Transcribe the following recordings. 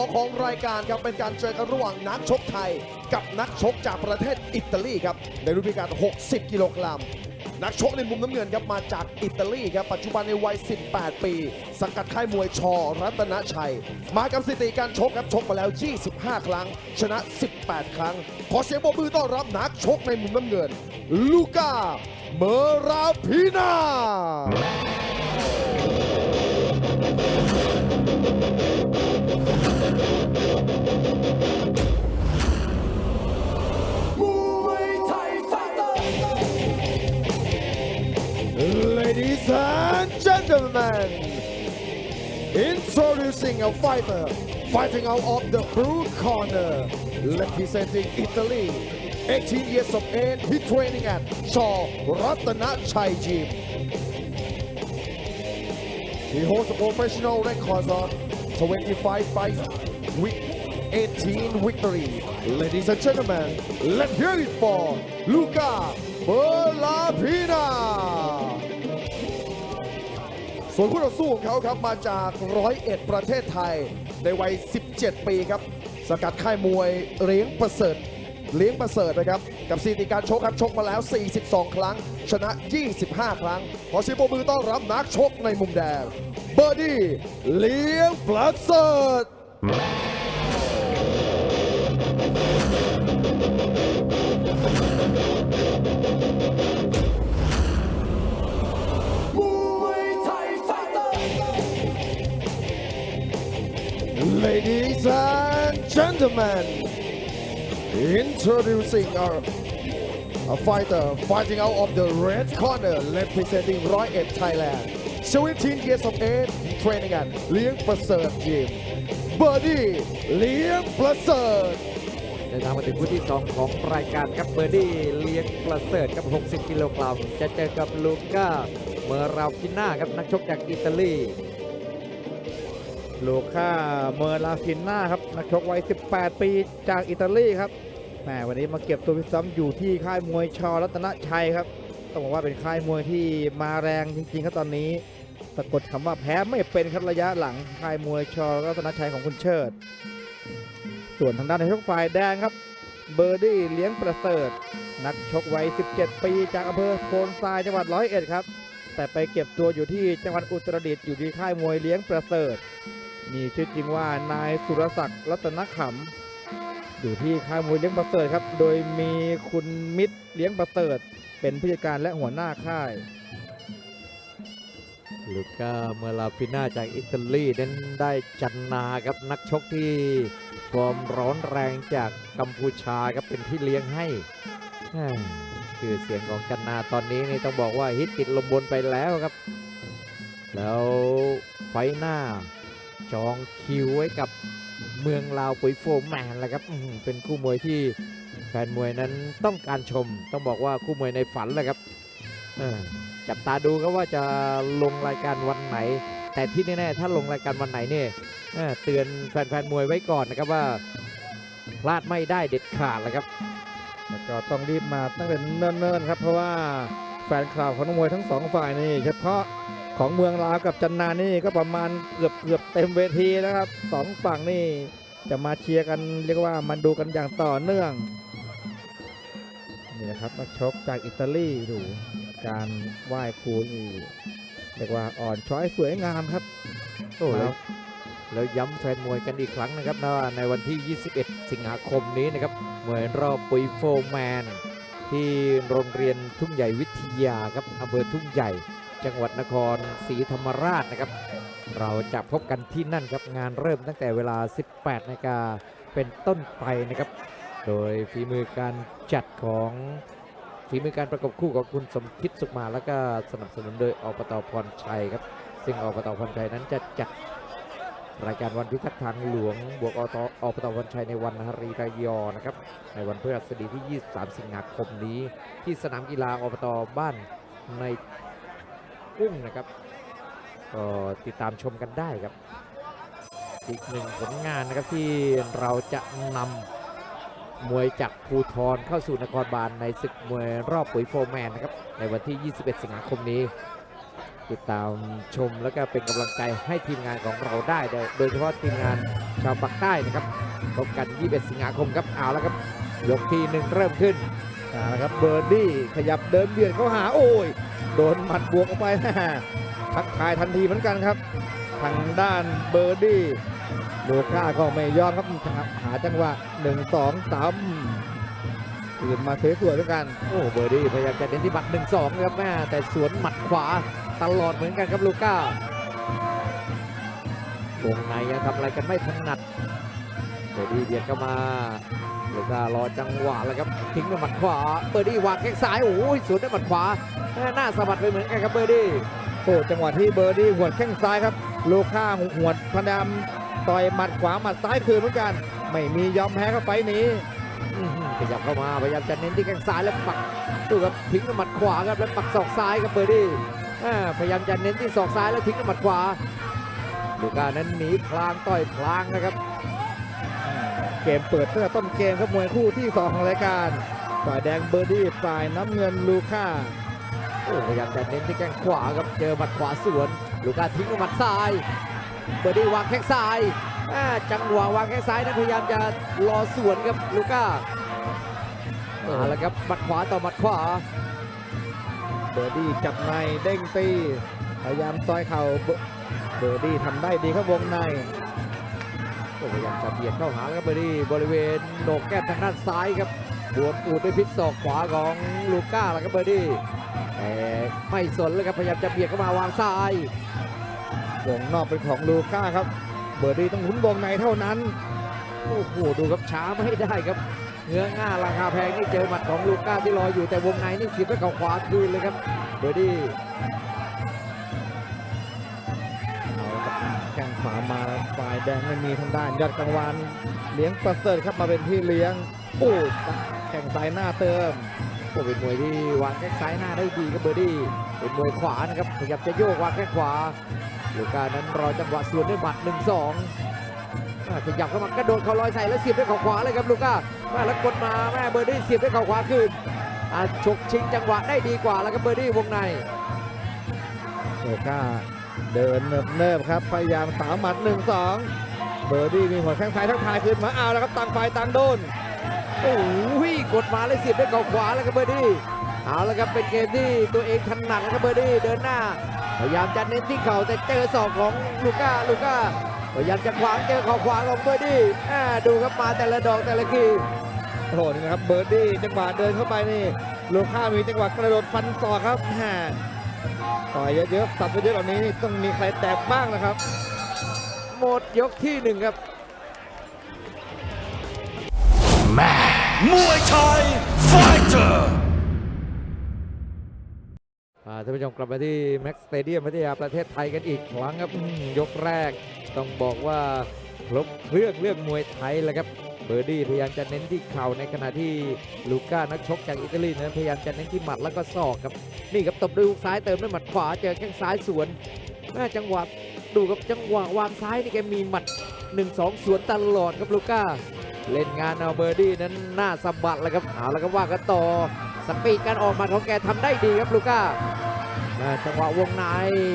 2 ของรายการครับเป็นการเจอกันระหว่างนักชกไทย กับนักชกจากประเทศอิตาลีครับในรุ่นพิการ 60 กิโลกรัมนักชกในมุมน้ำเงินครับมาจากอิตาลีครับปัจจุบันในวัย 18 ปี สังกัดค่ายมวยชอรัตนชัย มากับสถิติการชกครับชกมาแล้ว 25 ครั้ง ชนะ 18 ครั้ง ขอเสียงปรบมือต้อนรับนักชกในมุมน้ำเงิน ลูก้าเมราพีนา Ladies and gentlemen, introducing a fighter fighting out of the blue corner, representing Italy. 18 years of age, he training at Shaw Ratana Chai Gym. He holds a professional record of 25 fights with 18 victories. Ladies and gentlemen, let's hear it for Luca Belapina. ส่วนคู่ต่อสู้ของเขาครับมาจากร้อยเอ็ดประเทศไทยในวัย 17 ปีครับ สกัดค่ายมวยเลี้ยงประเสริฐ เลี้ยงประเสริฐนะครับ กับสถิติการชกครับชกมาแล้ว 42 ครั้ง ชนะ 25 ครั้ง ขอเสียงปรบมือต้อนรับนักชกในมุมแดงเบอร์ดี้เลี้ยงประเสริฐ Ladies and gentlemen, introducing our a fighter fighting out of the red corner, representing Roy Ed Thailand. 17 years of age, training at Liang Prasert Gym. Birdie Liang Prasert. เดินทางมาถึงคู่ที่ 2 ของรายการครับเบอร์ดี้เลี้ยงประเสริฐกับ 60 กิโลกรัมจะเจอกับลูก้าเมอราฟิน่าครับนักชกจากอิตาลี ลูค่าเมอร์ลาฟินนาครับนักชกวัย 18 ปีจากอิตาลีครับแหมวันนี้มาเก็บตัวพิซ้ำอยู่ที่ค่ายมวยชอรัตนชัยครับ ต้องบอกว่าเป็นค่ายมวยที่มาแรงจริงๆครับตอนนี้สะกดคำว่าแพ้ไม่เป็นครับระยะหลังค่ายมวยชอรัตนชัยของคุณเชิด ส่วนทางด้านในชกฝ่ายแดงครับ เบอร์ดี้เลี้ยงประเสริฐ นักชกวัย 17 ปีจากอำเภอโพนทรายจังหวัดร้อยเอ็ดครับแต่ไปเก็บตัวอยู่ที่จังหวัดอุตรดิตถ์อยู่ที่ค่ายมวยเลี้ยงประเสริฐ มีชื่อจริงว่านายสุรศักดิ์รัตนขำอยู่ที่ค่ายมวยเลี้ยงประเสริฐครับ โดยมีคุณมิตรเลี้ยงประเสริฐเป็นผู้จัดการและหัวหน้าค่ายลูก้าเมอราฟิน่าจากอิตาลีนั้นได้จันนาครับนักชกที่ฟอร์มร้อนแรงจากกัมพูชาครับเป็นที่เลี้ยงให้แหม่ชื่อเสียงของจันนาตอนนี้นี่ต้องบอกว่าฮิตติดลมบนไปแล้วครับ แล้วไฟหน้า จองคิวไว้กับเมืองลาวปุ๋ยโฟร์แมนแหละครับเป็นคู่มวยที่แฟนมวยนั้นต้องการชม ต้องบอกว่าคู่มวยในฝันแหละครับจับตาดูครับว่าจะลงรายการวันไหน แต่ที่แน่ๆถ้าลงรายการวันไหนเนี่ยเตือนแฟนๆมวยไว้ก่อนนะครับว่าพลาดไม่ได้เด็ดขาดแหละครับแล้วก็ต้องรีบมาตั้งแต่เนิ่นๆครับ เพราะว่าแฟนคลับของนักมวยทั้งสองฝ่ายนี่เฉพาะ ของเมืองลาวกับจันนานี่ก็ประมาณเกือบเกือบเต็มเวทีแล้วครับสองฝั่งนี่จะมาเชียร์กันเรียกว่ามันดูกันอย่างต่อเนื่องนี่นะครับนักชกจากอิตาลีดูการไหว้ครูนี่เรียกว่าอ่อนช้อยสวยงามครับโอ้แล้วแล้วย้ำแฟนมวยกันอีกครั้งนะครับนะว่าในวันที่ 21 สิงหาคมนี้นะครับมวยรอบปุยโฟแมน ที่โรงเรียนทุ่งใหญ่วิทยาครับอำเภอทุ่งใหญ่ จังหวัดนครศรีธรรมราชนะครับ เราจะพบกันที่นั่นครับงานเริ่มตั้งแต่เวลา 18นาฬิกาเป็นต้นไปนะครับ โดยฝีมือการจัดของฝีมือการประกบคู่ของคุณสมคิดสุขมาแล้วก็สนับสนุนโดยอบตพรชัยครับ ซึ่งอบตพรชัยนั้นจะจัดรายการวันพิทักษ์ทางหลวง บวกอบตอบตพรชัยในวันฮารีรายอนะครับ ในวันพฤหัสบดีที่ 23 สิงหาคมนี้ ที่สนามกีฬาอบตบ้านใน กุ้งนะครับก็ติดตามชมกันได้ครับ อีกหนึ่งผลงานนะครับที่เราจะนำมวยจากภูทรเข้าสู่นครบาลในศึกมวยรอบปุ๋ยโฟร์แมนนะครับในวันที่ 21 สิงหาคมนี้ ติดตามชมแล้วก็เป็นกำลังใจให้ทีมงานของเราได้ โดยเฉพาะทีมงานชาวปากใต้นะครับพบกัน 21 สิงหาคมครับเอาแล้วครับยกที่หนึ่งเริ่มขึ้น เอาละครับเบอร์ดี้ขยับเดินเบียดเข้าหาโอ้ย โดนหมัดบวกออกไปแม่ทักทายทันทีเหมือนกันครับ ทางด้านเบอร์ดี้โลก้าก็ไม่ยอมครับหาจังหวะ1 2 3ตื่นมาสวยๆเหมือนกัน โอ้เบอร์ดี้พยายามจะเน้นที่หมัด1-2ครับแม่แต่สวนหมัดขวาตลอดเหมือนกันครับลูก้าวงในยังทำอะไรกันไม่ถนัดเบอร์ดี้เบียดเข้ามา ลูก้ารอจังหวะแล้วครับทิ้งด้วยหมัดขวาเบอร์ดี้วางแข้งซ้ายโอ้ยสวนด้วยหมัดขวาแม่หน้าสะบัดไปเหมือนกันครับเบอร์ดี้โอ้จังหวะที่เบอร์ดี้หวดแข้งซ้ายครับโลค่าหวดพยายามต่อยหมัดขวาหมัดซ้ายคืนเหมือนกัน ไม่มียอมแพ้เข้าไปนี้อื้อหือขยับเข้ามาพยายามจะเน้นที่แข้งซ้ายแล้วปักดูครับทิ้งด้วยหมัดขวาครับแล้วปักศอกซ้ายครับเบอร์ดี้อ่าพยายามจะเน้นที่ศอกซ้ายแล้วทิ้งด้วยหมัดขวาลูก้านั้นหนีพลางต่อยพลางนะครับ เกมเปิดตั้งแต่ต้นเกมครับมวยคู่ที่ 2 ของรายการ ฝ่ายแดงเบอร์ดี้ฝ่ายน้ำเงินลูค่าโอ้พยายามจะเน้นที่แข้งขวาครับเจอหมัดขวาสวน ลูก้าทิ้งด้วยหมัดซ้าย เบอร์ดี้วางแข้งซ้ายจังหวะวางแข้งซ้ายนั้นพยายามจะรอสวนครับลูก้ามาล้วครับหมัดขวาต่อหมัดขวา เบอร์ดี้จับในเด้งตีพยายามซอยเข่าเบอร์ดี้ทำได้ดีครับวงใน พยายามจะเบียดเข้าหาแล้วครับเบอร์ดี้บริเวณโหนกแก้มทางด้านซ้ายครับบวมปูดด้วยพิษศอกขวาของลูก้าแล้วครับเบอร์ดี้แต่ไม่สนเลยครับพยายามจะเบียดเข้ามาวางซ้ายวงนอกเป็นของลูค่าครับ เบอร์ดี้ต้องหมุนวงในเท่านั้นโอ้โหดูครับช้าไม่ได้ครับเนื้อง่าราคาแพงนี่เจอหมัดของลูก้าที่รออยู่แต่วงในนี่เสียบด้วยเข่าขวาคืนเลยครับ เบอร์ดี้ แดงไม่มีทางด้านยอดกังวานเลี้ยงประเสริฐครับมาเป็นพี่เลี้ยงโอ้แข้งซ้ายหน้าเติมโอ้เป็นมวยที่วางแข้งซ้ายหน้าได้ดีครับเบอร์ดี้เป็นมวยขวานะครับพยายามจะโยกวางแข้งขวาลูกานั้นรอจังหวะสวนด้วยหมัดหนึ่งสองขยับเข้ามากระโดดเข่าลอยใส่แล้วเสียบด้วยเข่าขวาเลยครับลูก้าแม่แล้วกดมาแม่เบอร์ดี้เสียบด้วยเข่าขวาคืนอะฉกชิงจังหวะได้ดีกว่าแล้วครับเบอร์ดี้วงในโลค่า เดินเนิบๆครับ พยายามสามหมัดหนึ่งสองเบอร์ดี้มีหัวแข้งซ้ายทักทายคืนมาเอาแล้วครับต่างฝ่ายต่างโดนโอ้ยกดมาเลยเสียบด้วยเข่าขวาแล้วครับเบอร์ดี้เอาและครับเป็นเกมที่ตัวเองถนัดแล้วครับเบอร์ดี้เดินหน้า พยายามจะเน้นที่เข่าแต่เจอศอกของลูก้าลูก้าพยายามจะขวางเจอเข่าขวาของเบอร์ดี้ดูครับมาแต่ละดอกแต่ละทีโอ้โหนี่นะครับเบอร์ดี้จังหวะเดินเข้าไปนี่โลค่ามีจังหวะกระโดดฟันศอกครับแหม ต่อยเยอะๆสับเยอะๆแบบนี้นี่ต้องมีใครแตกบ้างนะครับ หมดยกที่หนึ่งครับมวยไทยไฟเตอร์อ่าท่านผู้ชมกลับมาที่แม็กสเตเดียมพัทยาประเทศไทยกันอีกครั้งครับอืมยกแรกต้องบอกว่าครบเครื่องเรื่องมวยไทยแหละครับ เบอร์ดี้พยายามจะเน้นที่เข่าในขณะที่ลูก้านักชกจากอิตาลีนั้นพยายามจะเน้นที่หมัดแล้วก็ศอกครับนี่ครับตบด้วยฮุกซ้ายเติมด้วยหมัดขวาเจอแข้งซ้ายสวนแม่จังหวะดูครับจังหวะวางซ้ายนี่แกมีหมัด 1-2 สวนตลอดครับลูก้า เล่นงานเอาเบอร์ดี้นั้นหน้าสะบัดแล้วครับเอาแล้วก็ว่ากันต่อสปีดการออกหมัดของแกทำได้ดีครับลูก้าอ่าจังหวะวงใน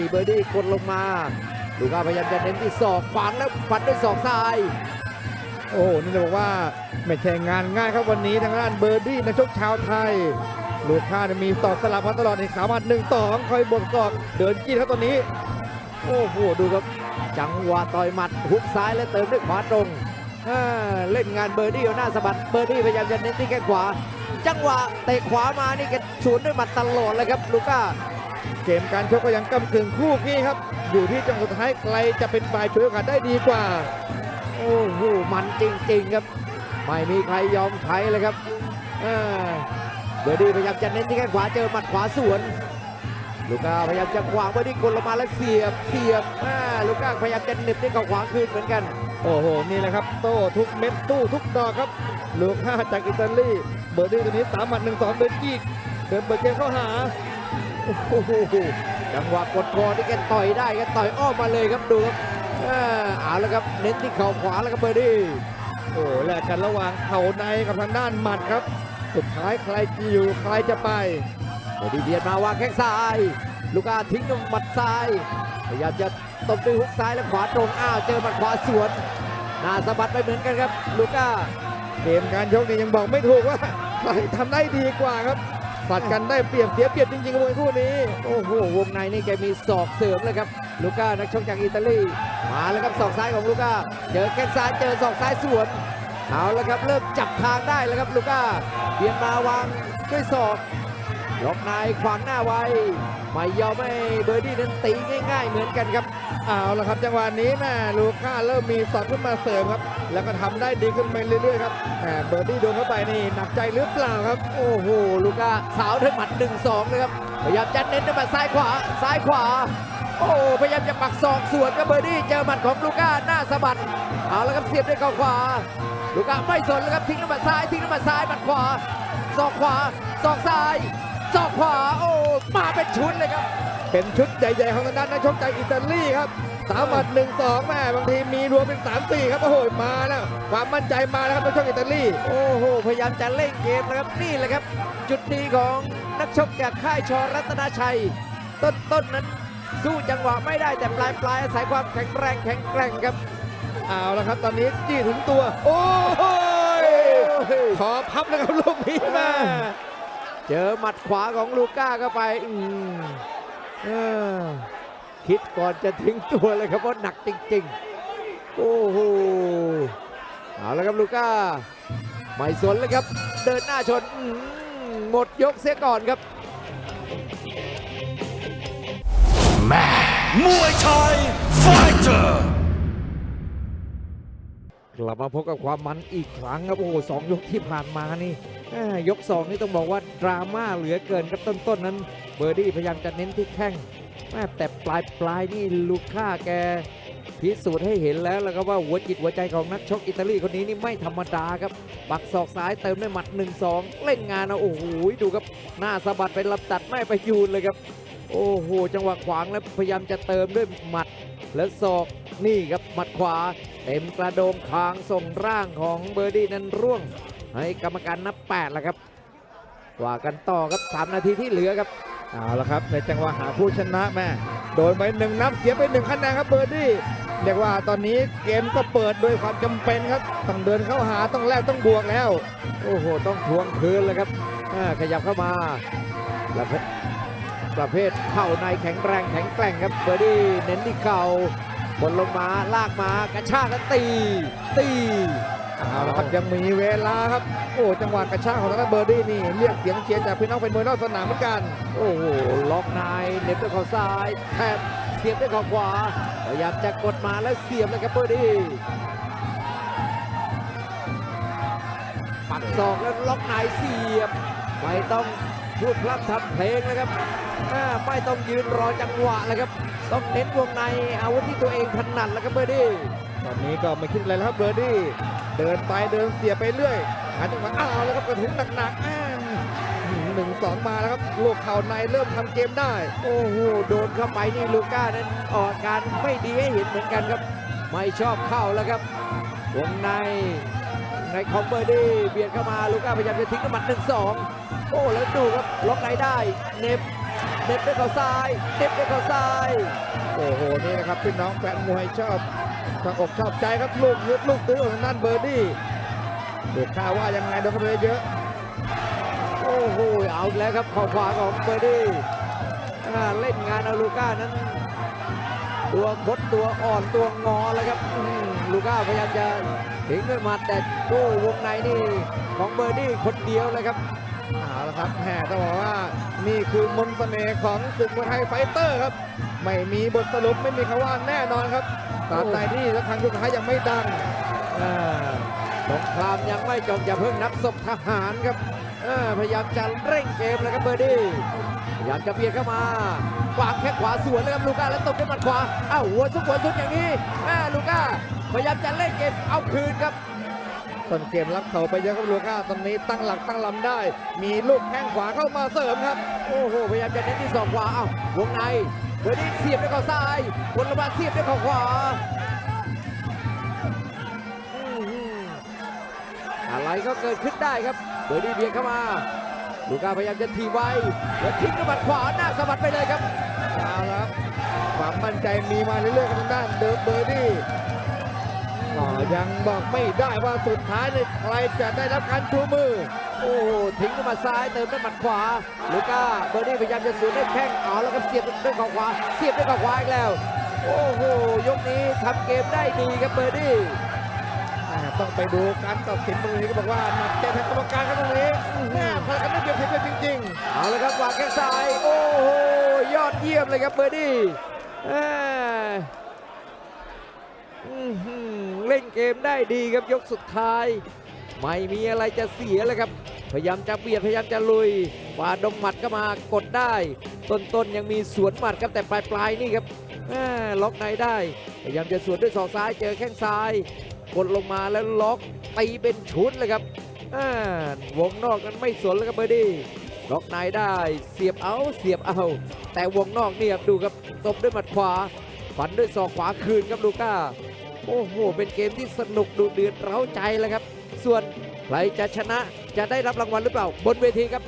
เบอร์ดี้กดลงมา ลูก้าพยายามจะเน้นที่ศอกฝังแล้วฟันด้วยศอกซ้าย โอ้โหนี่จะบอกว่าไม่ใช่งานง่ายครับวันนี้ทางด้านเบอร์ดี้นักชกชาวไทย ลูกค้ามีศอกสลับมาตลอดในขามัดหนึ่งสองคอยบวกศอกเดินกี้ครับตอนนี้ โอ้โหดูครับจังหวะต่อยหมัดหุกซ้ายแล้วเติมด้วยขวาตรงเล่นงานเบอร์ดี้เอาหน้าสะบัดเบอร์ดี้พยายามจะเน้นที่แข้งขวา จังหวะเตะขวามานี่แกสวนด้วยหมัดตลอดเลยครับลูก้าเกมการชกก็ยังกำกึ่งคู่ขี้ครับ อยู่ที่จังหวะสุดท้ายใครจะเป็นฝ่ายช่วยโอกาสได้ดีกว่า โอ้โหมันจริง ๆครับ ไม่มีใครยอมใครเลยครับอ่าเบอร์ดี้พยายามจะเน้นที่แข้งขวาเจอหมัดขวาสวน ลูก้าพยายามจะขวางเบอร์ดี้กดลงมาแล้วเสียบเสียบอ่าลูก้าพยายามจะเหน็บด้วยเข่าขวาคืนเหมือนกันโอ้โห นี่แหละครับ โต้ทุกเม็ดตู้ทุกดอกครับลูกค้าจากอิตาลีเบอร์ดี้ตัวนี้สามหมัดหนึ่งสองเดินกี้เดินเปิดเกมเข้าหาโอ้โหจังหวะกดคอที่แกต่อยได้แกต่อยอ้อมมาเลยครับดูครับอ่า เอาแล้วครับเน้นที่เข่าขวาแล้วครับเบอร์ดี้โอ้แลกกันระหว่างเข่าในกับทางด้านหมัดครับ สุดท้ายใครจะอยู่ใครจะไปเบอร์ดี้เบียดมาวางแข้งซ้าย ลูก้าทิ้งด้วยหมัดซ้ายพยายามจะตบด้วยฮุกซ้ายและขวาตรงอ้าวเจอหมัดขวาสวนหน้าสะบัดไปเหมือนกันครับ ลูก้าเกมการชกนี่ยังบอกไม่ถูกว่าใครทำได้ดีกว่าครับ ปัดกันได้เปรียบเสียเปรียบจริงๆกับมวยคู่นี้ โอ้โหวงในนี่แกมีศอกเสริมเลยครับ ลูก้านักชกจากอิตาลี มาแล้วครับศอกซ้ายของลูก้า เจอแข้งซ้ายเจอศอกซ้ายสวน เอาแล้วครับเริ่มจับทางได้แล้วครับลูก้าเบียนมาวางด้วยศอก ล็อกในขวางหน้าไว้ไม่ยอมให้เบอร์ดี้นั้นตีง่าย ๆ เหมือนกันครับเอาละครับจังหวะนี้แม่ลูก้าเริ่มมีสอดขึ้นมาเสริมครับ แล้วก็ทำได้ดีขึ้นไปเรื่อยๆครับแหมเบอร์ดี้โดนเข้าไปนี่หนักใจหรือเปล่าครับ โอ้โหลูก้าสาวด้วยหมัด1นสองเลยครับพยายามจะเน้นด้วยหมัดซ้ายขวาซ้ายขวา โอ้พยายามจะปักศอกสวนกับเบอร์ดี้เจอหมัดของลูก้าหน้าสะบัดเอาล้วครับเสียบด้วยเข่าขวา ลูก้าไม่สนแล้วครับทิ้งด้วยหมัดซ้ายทิ้งด้วยหมัดซ้ายหมัดขวาศอกขวาศอกซ้าย ศอกขวาโอ้มาเป็นชุดเลยครับ เป็นชุดใหญ่ๆของทางด้านนักชกจากอิตาลีครับสามหมัดหนึ่งสองแม่บางทีมีรวมเป็นสามสี่ครับโอ้โหมาแล้วความมั่นใจมาแล้วครับนักชกอิตาลีโอ้โหพยายามจะเล่นเกมนะครับนี่แหละครับ จุดดีของนักชกจากค่ายชอรัตนาชัย ต้นต้นนั้นสู้จังหวะไม่ได้แต่ปลายปลายอาศัยความแข็งแรงแข็งแกร่งครับเอาละครับ ตอนนี้จี้ถึงตัว โอ้ยขอพับแล้วครับลูกนี้มา เจอหมัดขวาของลูก้าเข้าไปคิดก่อนจะทิ้งตัวเลยครับเพราะหนักจริงๆ โอ้โหเอาละครับลูก้าไม่สนเลยครับ เดินหน้าชนหมดยกเสียก่อนครับแม่มวยไทยไฟเตอร์ ลับมาพบกับความมันอีกครั้งครับโอ้โหสองยกที่ผ่านมานี่ยกสองนี่ต้องบอกว่าดราม่าเหลือเกินครับต้นๆนนั้น เบอร์ดี้พยายามจะเน้นที่แข้งแม่แต่ปลายปลายนี่ลูก้าแกพิสูจน์ให้เห็นแล้วแล้วก็ว่าหัวจิตหัวใจของนักชกอิตาลีคนนี้นี่ไม่ธรรมดาครับปักศอกซ้ายเติมด้วยหมัด 1-2 เล่นงานเอาโอ้โหดูครับ หน้าสะบัดเป็นลำตัดไม่ไปยูนเลยครับ โอ้โห จังหวะขวางแล้วพยายามจะเติมด้วยหมัดแล้วศอกนี่ครับหมัดขวา เต็มกระโดงคางส่งร่างของเบอร์ดี้นั้นร่วง ให้กรรมการนับ8แล้วครับว่ากันต่อครับ 3 นาทีที่เหลือครับเอาละครับ ในจังหวะหาผู้ชนะแม่โดนไปหนึ่งนับเสียไปหนึ่งคะแนนครับเบอร์ดี้เรียกว่าตอนนี้เกมก็เปิดโดยความจำเป็นครับ ต้องเดินเข้าหาต้องแลกต้องบวกแล้ว โอ้โห ต้องทวงคืนเลยครับขยับเข้ามาประเภท ประเภทเข่าในแข็งแรงแข็งแกร่งครับเบอร์ดี้เน้นที่เข่าบนลงมาลากมากระชากแล้วตี ตีเอาละครับยังมีเวลาครับ โอ้จังหวะกระชากของทางด้านเบอร์ดี้นี่เรียกเสียงเชียร์จากพี่น้องเป็นมวยนอกสนามเหมือนกัน โอ้โหล็อกในเหน็บด้วยเข่าซ้ายแทบเสียบด้วยเข่าขวาพยายามจะกดมาแล้วเสียบเลยครับเบอร์ดี้ปักศอกแล้วล็อกในเสียบไม่ต้อง พูดพร่ำทำเพลงนะครับอ่าไม่ต้องยืนรอจังหวะเลยครับ ต้องเน้นวงในอาวุธที่ตัวเองถนัดแล้วครับเบอร์ดี้ตอนนี้ก็ไม่คิดอะไรแล้วครับเบอร์ดี้เดินไปเดินเสียไปเรื่อยหาจังหวะอ้าวแล้วครับกระทุ้งหนักๆอ้าวหนึ่งสองมาแล้วครับลูกเข่าในเริ่มทำเกมได้ โอ้โหโดนเข้าไปนี่ลูก้านั้นออกอาการไม่ดีให้เห็นเหมือนกันครับ ไม่ชอบเข้าแล้วครับวงในในคอมเบอร์ดี้เบียดเข้ามาลูก้าพยายามจะทิ้งน้ำหมัดหนึ่งสอง โอ้แล้วดูครับล็อกในได้เหน็บเหน็บด้วยเข่าซ้ายเหน็บด้วยเข่าซ้ายโอ้โหนี่นะครับพี่น้องแฟนมวยชอบชอบอกชอบใจครับลูกยึดลูกตื้อของทางด้านเบอร์ดี้เด็กข่าวว่ายังไงโดนเข้าไปเยอะโอ้โหเอาอีกแล้วครับเข่าขวาของเบอร์ดี้อ่าเล่นงานเอาลูก้านั้น ตัวคดตัวอ่อนตัวงอแล้วครับอืมลูก้าพยายามจะทิ้งด้วยหมัดแต่โอ้วงในนี่ของเบอร์ดี้คนเดียวเลยครับ เอาละครับแหมต้องบอกว่านี่คือมนต์เสน่ห์ของศึกมวยไทยไฟเตอร์ครับ ไม่มีบทสรุปไม่มีคำว่าแน่นอนครับตราบใดที่ระฆังสุดท้ายยังไม่ดังสงครามยังไม่จบอย่าเพิ่งนับศพทหารครับพยายามจะเร่งเกมเลยครับเบอร์ดี้พยายามจะเบียดเข้ามาวางแข้งขวาสวนเลยครับลูก้าแล้วตบด้วยหมัดขวาอ้าวหัวซุกหัวซุกอย่างนี้อ่ลูก้าพยายามจะเล่นเกมเอาคืนครับ ต้นเกมรับเขาไปเยอะครับลูก้าตอนนี้ตั้งหลักตั้งลำได้ มีลูกแข้งขวาเข้ามาเสริมครับ โอ้โหพยายามจะเน้นที่ศอกขวาอ้าววงในเบอร์ดี้เสียบด้วยเขาซ้ายบนลงมาเสียบด้วยเขาขวาอื้อหืออะไรก็เกิดขึ้นได้ครับเบอร์ดี้เบียดเข้ามาลูก้าพยายามจะทีไว้แล้วทิ้งด้วยหมัดขวาหน้าสะบัดไปเลยครับเอาละครับความมั่นใจมีมาเรื่อยๆกับทางด้านเดิมเบอร์ดี้ ยังบอกไม่ได้ว่าสุดท้ายเนี่ยใครจะได้รับการชูมือ โอ้โหทิ้งด้วยหมัดซ้ายเติมด้วยหมัดขวา ลูก้าเบอร์ดี้พยายามจะสวนด้วยแข้งเอาแล้วครับเสียบด้วยเข่าขวา เสียบด้วยเข่าขวาอีกแล้ว โอ้โหยกนี้ทำเกมได้ดีครับเบอร์ดี้อ่าต้องไปดูการตัดสินตรงนี้ก็บอกว่าหนักใจทางกรรมการครับตรงนี้แม่พลังกันไม่เกี่ยวเพียงเลยจริงเอาละครับวางแข้งซ้าย โอ้โหยอดเยี่ยมเลยครับเบอร์ดี้แหม่อื้อหือ เล่นเกมได้ดีครับยกสุดท้าย ไม่มีอะไรจะเสียเลยครับ พยายามจะเบียดพยายามจะลุยฝ่าดงหมัดก็มากดได้ ต้นๆยังมีสวนหมัดครับแต่ปลายๆนี่ครับล็อกในได้พยายามจะสวนด้วยศอกซ้ายเจอแข้งซ้ายกดลงมาแล้วล็อกตีเป็นชุดเลยครับวงนอกนั้นไม่สนแล้วครับเบอร์ดี้ล็อกในได้เสียบเอาเสียบเอา แต่วงนอกเนี่ยครับดูครับตบด้วยหมัดขวาฟันด้วยศอกขวาคืนครับลูก้า โอ้โห เป็นเกมที่สนุกดูเดือดเร้าใจแล้วครับ ส่วนใครจะชนะจะได้รับรางวัลหรือเปล่า บนเวทีครับ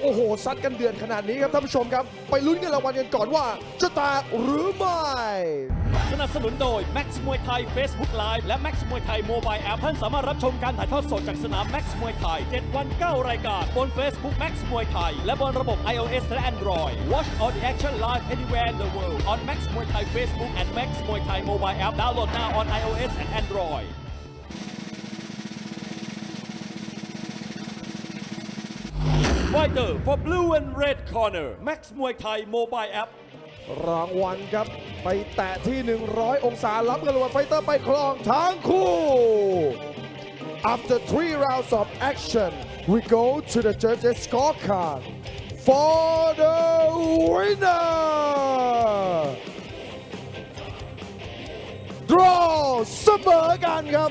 โอ้โห ซัดกันเดือดขนาดนี้ครับท่านผู้ชมครับ ไปลุ้นเงินรางวัลกันก่อนว่าจะแตกหรือไม่ สนับสนุนโดย Max มวยไทย Facebook Live และ Max มวยไทย Mobile App ท่านสามารถรับชมการถ่ายทอดสดจากสนาม Max มวยไทย 7 วัน 9 รายการ บน Facebook Max มวยไทย และบนระบบ iOS และ Android Watch all the action live anywhere in the world on Max มวยไทย Facebook and Max มวยไทย Mobile App download now on iOS and Android Fighter for blue and red corner Max มวยไทย Mobile App รางวัลครับ ไปแตะที่ 100 องศารับกันรวัลไฟเตอร์ไปคลองทั้งคู่ After three rounds of action we go to the judges scorecard for the winner draw เสมอกันครับ